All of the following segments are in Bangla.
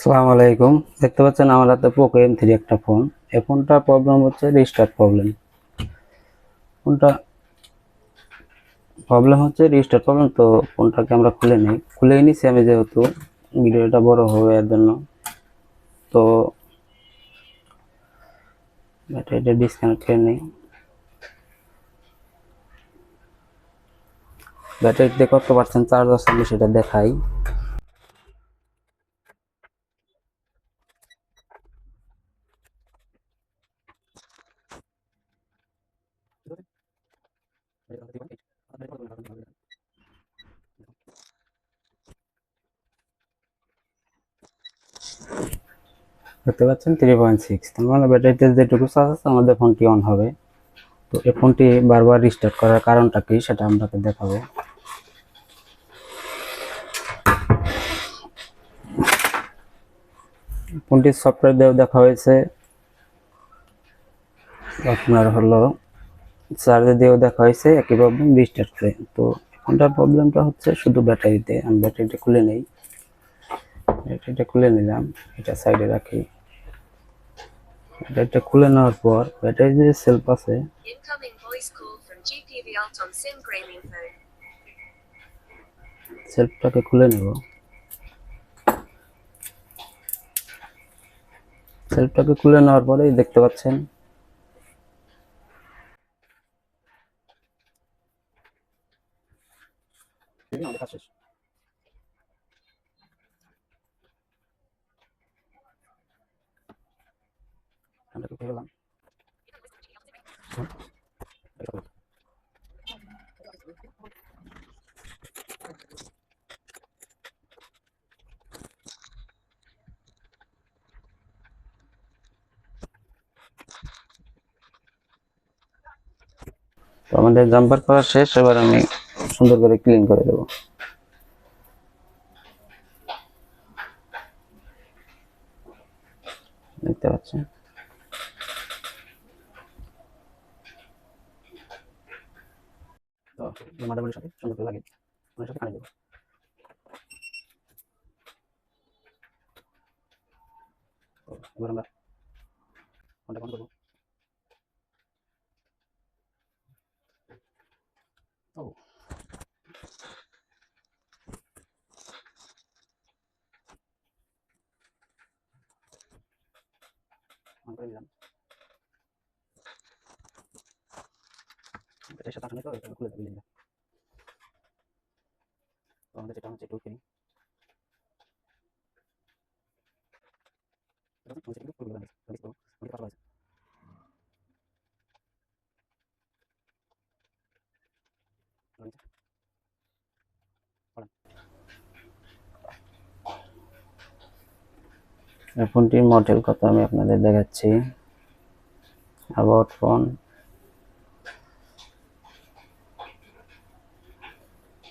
আসসালামু আলাইকুম। দেখতে পাচ্ছেন আমার হাতে পোকো এম থ্রি একটা ফোন এই ফোনটা প্রবলেম হচ্ছে রিস্টার্ট প্রবলেম ফোনটা প্রবলেম হচ্ছে রিস্টার্ট প্রবলেম তো ফোনটাকে আমরা খুলে নিই। খুলেই নিছি আমি যেহেতু, ভিডিওটা বড় হবে এর জন্য। তো ব্যাটারিটা ডিসকানেক্ট করে নিই। ব্যাটারিতে কত পার্সেন্ট চার্জ আছে আমি সেটা দেখাই। দেখতে পাচ্ছেন থ্রি পয়েন্ট সিক্স তার মানে ব্যাটারিতে যেটুকু চার্জ আছে, আমাদের ফোনটি অন হবে। তো এই ফোনটি বারবার রিস্টার্ট করার কারণটা কি, সেটা আপনাকে দেখাবো। ফোনটির সফটওয়্যার দিয়েও দেখা হয়েছে। আপনার হলো চার্জে দিয়েও দেখা হয়েছে একই প্রবলেম রিস্টার্ট করে। তো ফোনটার প্রবলেমটা হচ্ছে শুধু ব্যাটারিতে আমি ব্যাটারিটা খুলে নেই। ব্যাটারিটা খুলে নিলাম এটা সাইডে রাখি। ব্যাটারিটা খুলে নেওয়ার পর ব্যাটারি যে সেলফ আছে. সেলফটাকে খুলে নেব। সেলফটাকে খুলে নেওয়ার পরেই দেখতে পাচ্ছেন আমরা কি পেলাম তো আমাদের জাম্পার করা শেষ এবার আমি সুন্দর করে ক্লিন করে দেবো। দেখতে পাচ্ছেন? তো মাদারবোর্ডের সাথে সুন্দর করে লাগিয়ে ওনার সাথে কানে দেবো। এবার আমরা ফোনটা বন্ধ করব। ও করে দিলাম এটার সাথে আসলে তো এটা খুলে দেবে লিঙ্কটা। তো আমাদের যেটা হচ্ছে একটু কিনি এটা তো হচ্ছে একটু খুলে দিলাম দেখো আমাদের পাশে আছে এই ফোনটির মডেল কত আমি আপনাদের দেখাচ্ছি। About phone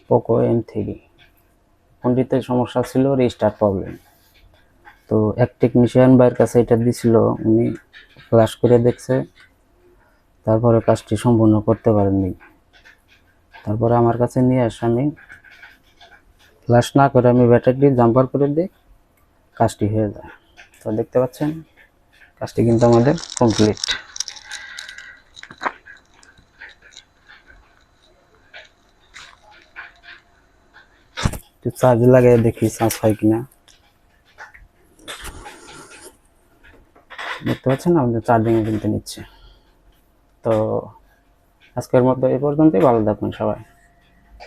Poco M three ফোনটিতে সমস্যা ছিল রিস্টার্ট প্রবলেম তো এক টেকনিশিয়ান ভাইয়ের কাছে এটা দিছিল, উনি ফ্লাশ করে দেখছে। তারপরে কাজটি সম্পূর্ণ করতে পারেননি। তারপরে আমার কাছে নিয়ে আসে আমি। ফ্লাশ না করে আমি ব্যাটারি জাম্পার করে দিই, কাজটি হয়ে যায়। তো দেখতে পাচ্ছেন, কাজটি কিন্তু আমাদের কমপ্লিট একটু চার্জ লাগিয়ে দেখি চার্জ হয় কিনা। দেখতে পাচ্ছেন আমাদের চার্জিংয়ে কিন্তু নিচ্ছে। তো আজকের মতো এই পর্যন্তই, ভালো থাকুন সবাই।